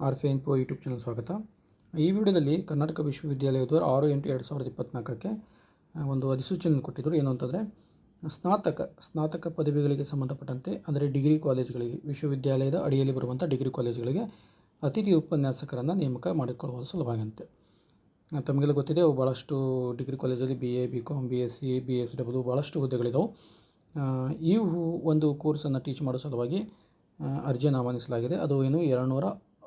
R ಫೆ info YouTube channel ಸ್ವಾಗತ. ಈ ವಿಡಿಯೋದಲ್ಲಿ ಕರ್ನಾಟಕ ವಿಶ್ವವಿದ್ಯಾಲಯದವರು ಆರು ಎಂಟು ಎರಡು ಸಾವಿರದ ಇಪ್ಪತ್ನಾಲ್ಕಕ್ಕೆ ಒಂದು ಅಧಿಸೂಚನೆ ಕೊಟ್ಟಿದ್ದರು ಏನು ಅಂತಂದರೆ ಸ್ನಾತಕ ಸ್ನಾತಕ ಪದವಿಗಳಿಗೆ ಸಂಬಂಧಪಟ್ಟಂತೆ ಅಂದರೆ ಡಿಗ್ರಿ ಕಾಲೇಜುಗಳಿಗೆ ವಿಶ್ವವಿದ್ಯಾಲಯದ ಅಡಿಯಲ್ಲಿ ಬರುವಂಥ ಡಿಗ್ರಿ ಕಾಲೇಜುಗಳಿಗೆ ಅತಿಥಿ ಉಪನ್ಯಾಸಕರನ್ನು ನೇಮಕ ಮಾಡಿಕೊಳ್ಳುವ ಸಲುವಾಗಂತೆ ಆ, ತಮಗೆಲ್ಲ ಗೊತ್ತಿದೆ ಅವು ಭಾಳಷ್ಟು ಡಿಗ್ರಿ ಕಾಲೇಜಲ್ಲಿ B A B com B S C B S W ಭಾಳಷ್ಟು ಹುದ್ದೆಗಳಿದಾವೆ. ಈ ಒಂದು ಕೋರ್ಸನ್ನು ಟೀಚ್ ಮಾಡೋ ಸಲುವಾಗಿ ಅರ್ಜಿಯನ್ನು ಆಹ್ವಾನಿಸಲಾಗಿದೆ. ಅದು ಏನು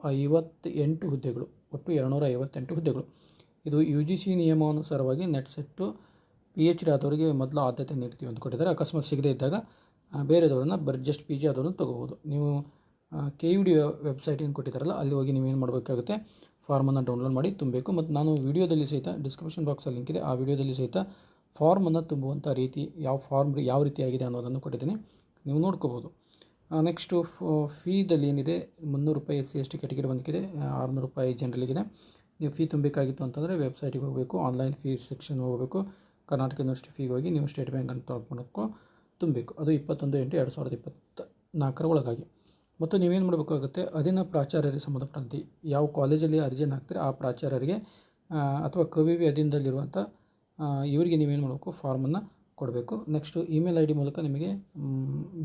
ಎರಡುನೂರ ಐವತ್ತೆಂಟು ಹುದ್ದೆಗಳು, ಒಟ್ಟು ಎರಡುನೂರ ಐವತ್ತೆಂಟು ಹುದ್ದೆಗಳು. ಇದು U G C ನಿಯಮಾನುಸಾರವಾಗಿ NET SET P H D ಆದವರಿಗೆ ಮೊದಲು ಆದ್ಯತೆ ನೀಡ್ತೀವಿ ಅಂತ ಕೊಟ್ಟಿದ್ದಾರೆ. ಅಕಸ್ಮಾತ್ ಸಿಗದೇ ಇದ್ದಾಗ ಬೇರೆದವ್ರನ್ನ ಬರ್ ಜಸ್ಟ್ ಪಿ ಜಿ ಆದವ್ರನ್ನ ತೊಗೋಬೋದು ನೀವು ಕೆ ಯು ಡಿ ವೆಬ್ಸೈಟ್ ಏನು ಕೊಟ್ಟಿದ್ದಾರಲ್ಲ, ಅಲ್ಲಿ ಹೋಗಿ ನೀವೇನು ಮಾಡಬೇಕಾಗುತ್ತೆ? ಫಾರ್ಮನ್ನು ಡೌನ್ಲೋಡ್ ಮಾಡಿ ತುಂಬಬೇಕು. ಮತ್ತು ನಾನು ವೀಡಿಯೋದಲ್ಲಿ ಸಹಿತ ಡಿಸ್ಕ್ರಿಪ್ಷನ್ ಬಾಕ್ಸಲ್ಲಿ ಲಿಂಕ್ ಇದೆ. ಆ ವಿಡಿಯೋದಲ್ಲಿ ಸಹಿತ ಫಾರ್ಮನ್ನು ತುಂಬುವಂಥ ರೀತಿ, ಯಾವ ಫಾರ್ಮ್ ಯಾವ ರೀತಿಯಾಗಿದೆ ಅನ್ನೋದನ್ನು ಕೊಟ್ಟಿದ್ದೀನಿ. ನೀವು ನೋಡ್ಕೋಬೋದು ನೆಕ್ಸ್ಟು ಫೀದಲ್ಲಿ ಏನಿದೆ? ಮುನ್ನೂರು ರೂಪಾಯಿ S C S T category ಬಂದಿದೆ ಆರುನೂರು ರೂಪಾಯಿ ಜನರಲ್ಲಿಗಿದೆ ನೀವು ಫೀ ತುಂಬಬೇಕಾಗಿತ್ತು ಅಂತಂದರೆ ವೆಬ್ಸೈಟಿಗೆ ಹೋಗಬೇಕು ಆನ್ಲೈನ್ ಫೀ ಸೆಕ್ಷನ್ ಹೋಗಬೇಕು, ಕರ್ನಾಟಕ ಯೂನಿವರ್ಸಿಟಿ ಫೀಗೆ ಹೋಗಿ ನೀವು ಸ್ಟೇಟ್ ಬ್ಯಾಂಕ್ ಅಂತ ತೊಳ್ಕೊಂಡು ತುಂಬಬೇಕು. ಅದು ಇಪ್ಪತ್ತೊಂದು ಎಂಟು ಎರಡು ಸಾವಿರದ ಇಪ್ಪತ್ತ ನಾಲ್ಕರ ಒಳಗಾಗಿ. ಮತ್ತು ನೀವೇನು ಮಾಡಬೇಕಾಗುತ್ತೆ? ಅದಿನ ಪ್ರಾಚಾರ್ಯರಿಗೆ ಸಂಬಂಧಪಟ್ಟಂತೆ ಯಾವ ಕಾಲೇಜಲ್ಲಿ ಅರ್ಜಿಯನ್ನು ಹಾಕ್ತಾರೆ ಆ ಪ್ರಾಚಾರ್ಯರಿಗೆ ಅಥವಾ ಅಥವಾ ಕವಿವಿ ಅಧೀನದಲ್ಲಿರುವಂಥ ಇವರಿಗೆ ನೀವೇನು ಮಾಡಬೇಕು? ಫಾರ್ಮನ್ನು ಕೊಡಬೇಕು. ನೆಕ್ಸ್ಟು ಇಮೇಲ್ ಐ ಡಿ ಮೂಲಕ ನಿಮಗೆ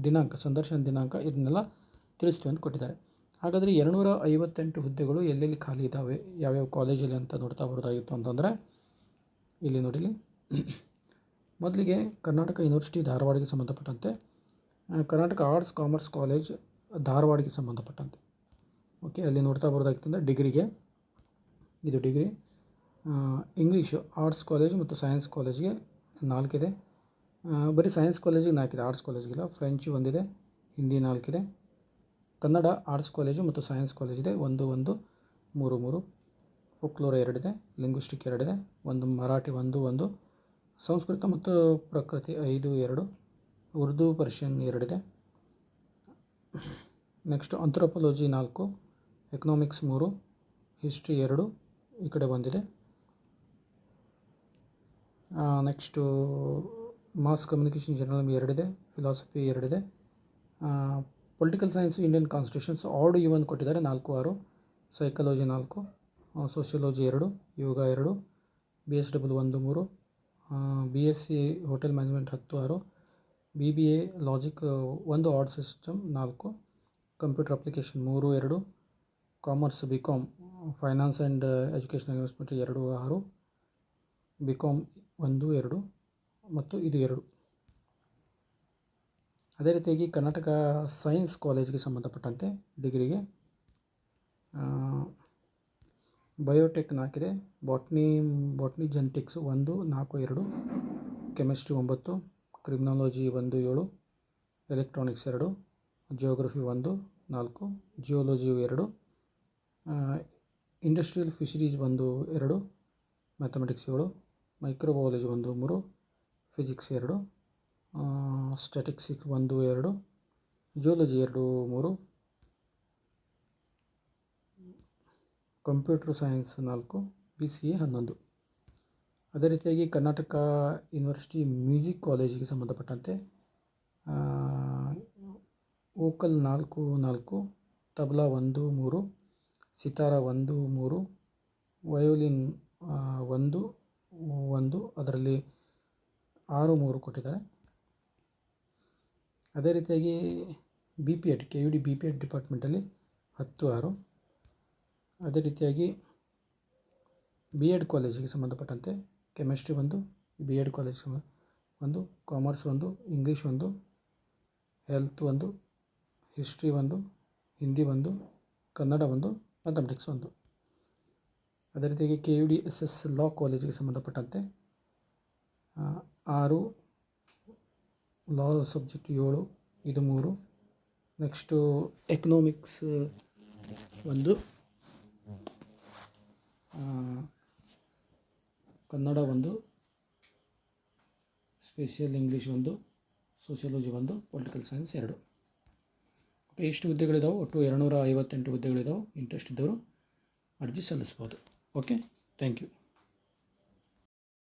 ದಿನಾಂಕ, ಸಂದರ್ಶನ ದಿನಾಂಕ ಇದನ್ನೆಲ್ಲ ತಿಳಿಸ್ತೀವಿ ಅಂತ ಕೊಟ್ಟಿದ್ದಾರೆ. ಹಾಗಾದರೆ ಎರಡುನೂರ ಐವತ್ತೆಂಟು ಹುದ್ದೆಗಳು ಎಲ್ಲೆಲ್ಲಿ ಖಾಲಿ ಇದ್ದಾವೆ ಯಾವ್ಯಾವ ಕಾಲೇಜಲ್ಲಿ ಅಂತ ನೋಡ್ತಾ ಬರೋದಾಗಿತ್ತು ಅಂತಂದರೆ, ಇಲ್ಲಿ ನೋಡಿಲಿ ಮೊದಲಿಗೆ ಕರ್ನಾಟಕ ಯೂನಿವರ್ಸಿಟಿ ಧಾರವಾಡಕ್ಕೆ ಸಂಬಂಧಪಟ್ಟಂತೆ ಕರ್ನಾಟಕ ಆರ್ಟ್ಸ್ ಕಾಮರ್ಸ್ ಕಾಲೇಜ್ ಧಾರವಾಡಕ್ಕೆ ಸಂಬಂಧಪಟ್ಟಂತೆ. ಓಕೆ ಅಲ್ಲಿ ನೋಡ್ತಾ ಬರೋದಾಗಿತ್ತಂದರೆ ಡಿಗ್ರಿಗೆ. ಇದು ಡಿಗ್ರಿ. ಇಂಗ್ಲೀಷು, ಆರ್ಟ್ಸ್ ಕಾಲೇಜ್ ಮತ್ತು ಸೈನ್ಸ್ ಕಾಲೇಜ್ಗೆ ನಾಲ್ಕಿದೆ. ಬರೀ ಸೈನ್ಸ್ ಕಾಲೇಜಿಗೆ ನಾಲ್ಕಿದೆ ಆರ್ಟ್ಸ್ ಕಾಲೇಜಿಗಿಲ್ಲ ಫ್ರೆಂಚ್ ಒಂದಿದೆ ಹಿಂದಿ ನಾಲ್ಕಿದೆ. ಕನ್ನಡ ಆರ್ಟ್ಸ್ ಕಾಲೇಜು ಮತ್ತು ಸೈನ್ಸ್ ಕಾಲೇಜಿದೆ ಒಂದು ಒಂದು, ಮೂರು ಮೂರು. ಫೋಕ್ಲೋರ ಎರಡಿದೆ ಲಿಂಗ್ವಿಸ್ಟಿಕ್ ಎರಡಿದೆ. ಒಂದು, ಮರಾಠಿ ಒಂದು ಒಂದು. ಸಂಸ್ಕೃತ ಮತ್ತು ಪ್ರಕೃತಿ ಐದು, ಎರಡು. ಉರ್ದು, ಪರ್ಷಿಯನ್ ಎರಡಿದೆ. ನೆಕ್ಸ್ಟ್ ಅಂಥ್ರೋಪಾಲಜಿ ನಾಲ್ಕು. ಎಕನಾಮಿಕ್ಸ್ ಮೂರು. ಹಿಸ್ಟ್ರಿ ಎರಡು. ಈ ಕಡೆ ಬಂದಿದೆ. ನೆಕ್ಸ್ಟು ಮಾಸ್ ಕಮ್ಯುನಿಕೇಷನ್ ಜರ್ನಲ್ ಎರಡಿದೆ ಫಿಲಾಸಫಿ ಎರಡಿದೆ. ಪೊಲಿಟಿಕಲ್ ಸೈನ್ಸ್ ಇಂಡಿಯನ್ ಕಾನ್ಸ್ಟಿಟ್ಯೂಷನ್ಸ್ ಆರ್ಡು ಇವನ್ ಕೊಟ್ಟಿದ್ದಾರೆ, ನಾಲ್ಕು, ಆರು ಸೈಕಾಲಜಿ ನಾಲ್ಕು ಸೋಷಿಯಾಲಜಿ ಎರಡು ಯೋಗ ಎರಡು ಬಿ ಎಸ್ ಡಬ್ಲ್ಯೂ ಒಂದು, ಮೂರು B S C hotel management ಹತ್ತು, ಆರು ಬಿ ಬಿ ಎ ಲಾಜಿಕ್ ಒಂದು ಆರ್ಡ್ ಸಿಸ್ಟಮ್ ನಾಲ್ಕು ಕಂಪ್ಯೂಟರ್ ಅಪ್ಲಿಕೇಶನ್ ಮೂರು, ಎರಡು commerce B com finance and educational investment ಎರಡು, ಆರು ಬಿ ಕಾಮ್ ಒಂದು, ಎರಡು ಮತ್ತು ಇದು ಎರಡು. ಅದೇ ರೀತಿಯಾಗಿ ಕರ್ನಾಟಕ ಸೈನ್ಸ್ ಕಾಲೇಜ್ಗೆ ಸಂಬಂಧಪಟ್ಟಂತೆ ಡಿಗ್ರಿಗೆ ಬಯೋಟೆಕ್ ನಾಲ್ಕಿದೆ. ಬಾಟ್ನಿ ಬಾಟ್ನಿ ಜೆನೆಟಿಕ್ಸ್ ಒಂದು, ನಾಲ್ಕು, ಎರಡು. ಕೆಮಿಸ್ಟ್ರಿ ಒಂಬತ್ತು ಕ್ರಿಮಿನಾಲಜಿ ಒಂದು, ಏಳು. ಎಲೆಕ್ಟ್ರಾನಿಕ್ಸ್ ಎರಡು ಜಿಯೋಗ್ರಫಿ ಒಂದು, ನಾಲ್ಕು. ಜಿಯೋಲಜಿ ಎರಡು ಇಂಡಸ್ಟ್ರಿಯಲ್ ಫಿಶರೀಸ್ ಒಂದು, ಎರಡು. ಮ್ಯಾಥಮೆಟಿಕ್ಸ್ ಏಳು. ಮೈಕ್ರೋಬಯಾಲಜಿ ಒಂದು, ಮೂರು. ಫಿಸಿಕ್ಸ್ ಎರಡು ಸ್ಟ್ಯಾಟಿಕ್ಸಿಕ್ಸ್ ಒಂದು ಎರಡು, ಜಿಯೋಲಜಿ ಎರಡು ಮೂರು, ಕಂಪ್ಯೂಟರ್ ಸೈನ್ಸ್ ನಾಲ್ಕು, ಬಿ ಸಿ ಎ ಹನ್ನೊಂದು. ಅದೇ ರೀತಿಯಾಗಿ ಕರ್ನಾಟಕ ಯೂನಿವರ್ಸಿಟಿ ಮ್ಯೂಸಿಕ್ ಕಾಲೇಜಿಗೆ ಸಂಬಂಧಪಟ್ಟಂತೆ ವೋಕಲ್ ನಾಲ್ಕು ನಾಲ್ಕು, ತಬಲಾ ಒಂದು ಮೂರು, ಸಿತಾರ ಒಂದು ಮೂರು, ವಯೋಲಿನ್ ಒಂದು ಒಂದು, ಅದರಲ್ಲಿ ಆರು ಮೂರು ಕೊಟ್ಟಿದ್ದಾರೆ. ಅದೇ ರೀತಿಯಾಗಿ B P ed K U D B P ed ಡಿಪಾರ್ಟ್ಮೆಂಟಲ್ಲಿ ಹತ್ತು ಆರು. ಅದೇ ರೀತಿಯಾಗಿ ಬಿ ಎಡ್ ಕಾಲೇಜಿಗೆ ಸಂಬಂಧಪಟ್ಟಂತೆ ಕೆಮಿಸ್ಟ್ರಿ ಒಂದು ಬಿ ಎಡ್ ಕಾಲೇಜ್ ಒಂದು ಕಾಮರ್ಸ್ ಒಂದು ಇಂಗ್ಲೀಷ್ ಒಂದು ಹೆಲ್ತ್ ಒಂದು ಹಿಸ್ಟ್ರಿ ಒಂದು ಹಿಂದಿ ಒಂದು ಕನ್ನಡ ಒಂದು ಮ್ಯಾಥಮೆಟಿಕ್ಸ್ ಒಂದು. ಅದೇ ರೀತಿಯಾಗಿ K U D S S law ಕಾಲೇಜಿಗೆ ಸಂಬಂಧಪಟ್ಟಂತೆ ಆರು ಲಾ ಸಬ್ಜೆಕ್ಟ್ ಏಳು, ಇದು ಮೂರು. ನೆಕ್ಸ್ಟು ಎಕನಾಮಿಕ್ಸ್ ಒಂದು. ಕನ್ನಡ ಒಂದು. ಸ್ಪೆಷಲ್ ಇಂಗ್ಲೀಷ್ ಒಂದು. ಸೋಷಿಯಾಲಜಿ ಒಂದು. ಪೊಲಿಟಿಕಲ್ ಸೈನ್ಸ್ ಎರಡು. ಓಕೆ ಇಷ್ಟು ಹುದ್ದೆಗಳಿದಾವೆ. ಒಟ್ಟು ಎರಡುನೂರ ಐವತ್ತೆಂಟು ಹುದ್ದೆಗಳಿದಾವೆ. ಇಂಟ್ರೆಸ್ಟ್ ಇದ್ದವರು ಅರ್ಜಿ ಸಲ್ಲಿಸ್ಬೋದು. Okay thank you